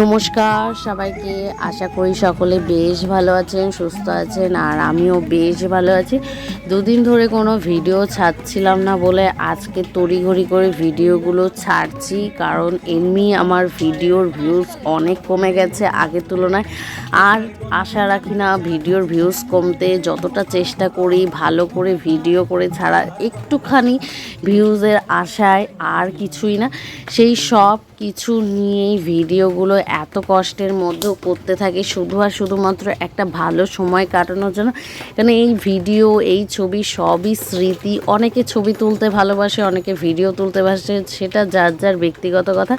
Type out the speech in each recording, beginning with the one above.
নমস্কার, সবাইকে আশা করি সকলে বেশ ভালো আছেন, সুস্থ আছেন, আর আমিও বেশ ভালো আছি। দুদিন ধরে কোনো ভিডিও ছাড়ছিলাম না বলে আজকে তড়িঘড়ি করে ভিডিওগুলো ছাড়ছি, কারণ এমনি আমার ভিডিওর ভিউজ অনেক কমে গেছে আগের তুলনায়। আর আশা রাখি না, ভিডিওর ভিউজ কমতে যতটা চেষ্টা করি, ভালো করে ভিডিও করে ছাড়া একটুখানি ভিউজের আশায় আর কিছুই না। সেই সব কিছু নিয়েই ভিডিওগুলো এত কষ্টের মধ্যেও করতে থাকি, শুধু আর শুধুমাত্র একটা ভালো সময় কাটানোর জন্য। কারণ এই ভিডিও, এই ছবি সবই স্মৃতি। অনেকে ছবি তুলতে ভালোবাসে, অনেকে ভিডিও তুলতে ভালোবাসে, সেটা যার যার ব্যক্তিগত কথা।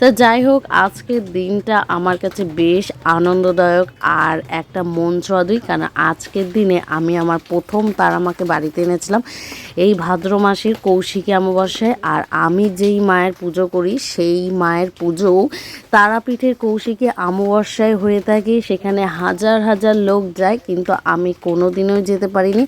তা যাই হোক, আজকের দিনটা আমার কাছে বেশ আনন্দদায়ক আর একটা মন চুয়াদুই কারণ আজকের দিনে আমি আমার প্রথম তার আমাকে বাড়িতে এনেছিলাম। এই ভাদ্র মাসের কৌশিকী অমাবস্যায় আর আমি যেই মায়ের পুজো করি, সেই মায়ের পুজোও তারাপীঠের কৌশিকী অমাবস্যায় হয়ে থাকে। সেখানে হাজার হাজার লোক যায়, কিন্তু আমি কোনো দিনও যেতে পারিনি।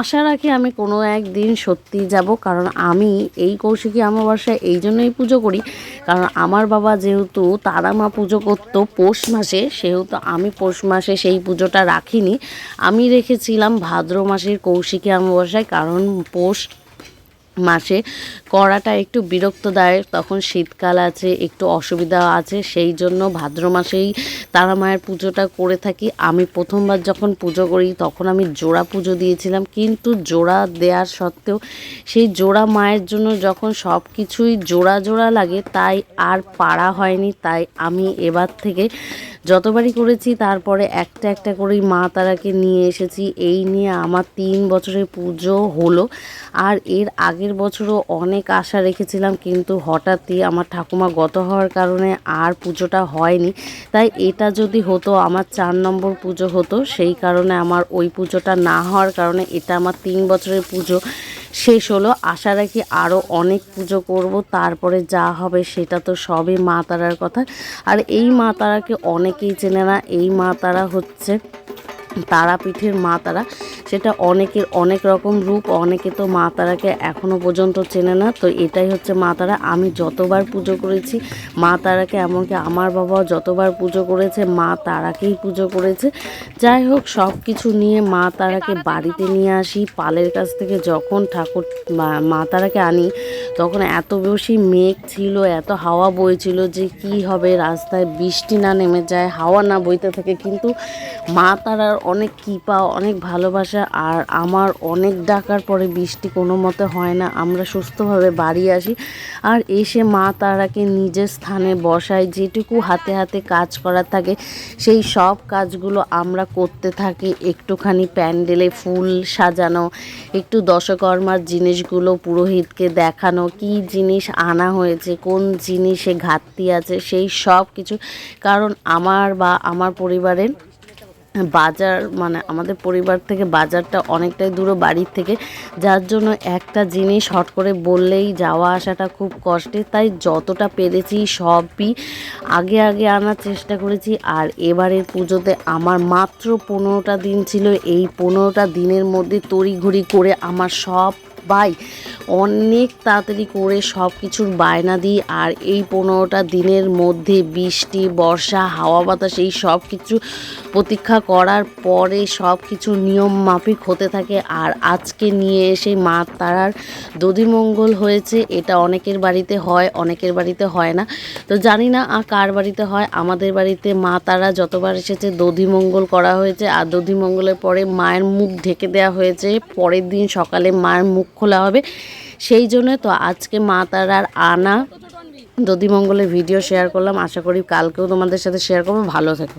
আশা রাখি আমি কোনো একদিন সত্যি যাব, কারণ আমি এই কৌশিকী অমাবস্যায় এই জন্যই পুজো করি। কারণ আমার বাবা যেহেতু তারা মা পুজো করতো পৌষ মাসে, সেহেতু আমি পৌষ মাসে সেই পুজোটা রাখিনি। আমি রেখেছিলাম ভাদ্র মাসের কৌশিকী অমাবস্যায়, কারণ পৌষ মাসে করাটা একটু বিরক্তদায়ক তখন শীতকাল আছে, একটু অসুবিধা আছে, সেই জন্য ভাদ্র মাসেই তারা মায়ের পুজোটা করে থাকি। আমি প্রথমবার যখন পুজো করি, তখন আমি জোড়া পুজো দিয়েছিলাম, কিন্তু জোড়া দেওয়ার সত্ত্বেও সেই জোড়া মায়ের জন্য যখন সব কিছুই জোড়া জোড়া লাগে, তাই আর পারা হয়নি, তাই আমি এবার থেকে যতবারই করেছি, তারপরে একটা একটা করেই মা তারাকে নিয়ে এসেছি। এই নিয়ে আমার তিন বছরের পুজো হলো। আর এর আগের বছরও অনেক আশা রেখেছিলাম, কিন্তু হঠাৎই আমার ঠাকুমা গত হওয়ার কারণে আর পুজোটা হয়নি। তাই এটা যদি হতো, আমার চার নম্বর পুজো হতো, সেই কারণে আমার ওই পুজোটা না হওয়ার কারণে এটা আমার তিন বছরের পুজো। শেষ হলো। আশা রাখি আরও অনেক পুজো করব। তারপরে যা হবে সেটা তো সবই মা তারার কথা। আর এই মা তারাকে অনেকেই চেনে না। এই মা তারা হচ্ছে তারাপীঠের মা তারা। সেটা অনেকের অনেক রকম রূপ, অনেকে তো মা তারাকে এখনও পর্যন্ত চেনে না। তো এটাই হচ্ছে মা তারা। আমি যতবার পুজো করেছি, মা তারাকে এমনকি আমার বাবাও যতবার পুজো করেছে, মা তারাকেই পুজো করেছে। যাই হোক সব কিছু নিয়ে মা তারাকে বাড়িতে নিয়ে আসি। পালের কাছ থেকে যখন ঠাকুর মা- তারাকে আনি, তখন এত বেশি মেঘ ছিল, এত হাওয়া বইছিল যে কি হবে? রাস্তায় বৃষ্টি না নেমে যায়, হাওয়া না বইতে থাকে। কিন্তু মা তারার অনেক কৃপা, অনেক ভালোবাসা আর আমার অনেক ডাকার পরে বৃষ্টি কোনো মতে হয় না। আমরা সুস্থভাবে বাড়ি আসি আর এসে মা তারাকে নিজের স্থানে বসায়, যেটুকু হাতে হাতে কাজ করার থাকে, সেই সব কাজগুলো আমরা করতে থাকি। একটুখানি প্যান্ডেলে ফুল সাজানো, একটু দশকর্মার জিনিসগুলো পুরোহিতকে দেখানো, কি জিনিস আনা হয়েছে, কোন জিনিসে ঘাটতি আছে, সেই সব কিছু। কারণ আমার বা আমার পরিবারের বাজার মানে আমাদের পরিবার থেকে বাজারটা অনেকটাই দূরে বাড়ির থেকে। যার জন্য একটা জিনিস হট করে বললেই যাওয়া আসাটা খুব কষ্টে। তাই যতটা পেরেছি সবই আগে আগে আনার চেষ্টা করেছি। আর এবারের পুজোতে আমার মাত্র পনেরোটা দিন ছিল। এই পনেরোটা দিনের মধ্যে তড়িঘড়ি করে আমার সব বাই অনেক তাড়াতাড়ি করে সব কিছুর বায়না দিই আর এই পনেরোটা দিনের মধ্যে বৃষ্টি, বর্ষা, হাওয়া বাতাস এই সব কিছু প্রতীক্ষা করার পরে সব কিছু নিয়ম মাফিক হতে থাকে আর আজকে নিয়ে এসে মা তারার দধিমঙ্গল হয়েছে, এটা অনেকের বাড়িতে হয়, অনেকের বাড়িতে হয় না। তো জানি না আর কার বাড়িতে হয়, আমাদের বাড়িতে মা তারা যতবার এসেছে দধিমঙ্গল করা হয়েছে আর দধিমঙ্গলের পরে মায়ের মুখ ঢেকে দেওয়া হয়েছে, পরের দিন সকালে মায়ের মুখ খোলা হবে। সেই জন্য তো আজকে মা তারার আনা। দধিমঙ্গলের ভিডিও শেয়ার করলাম, আশা করি কালকেও তোমাদের সাথে শেয়ার করব। ভালো থেকো।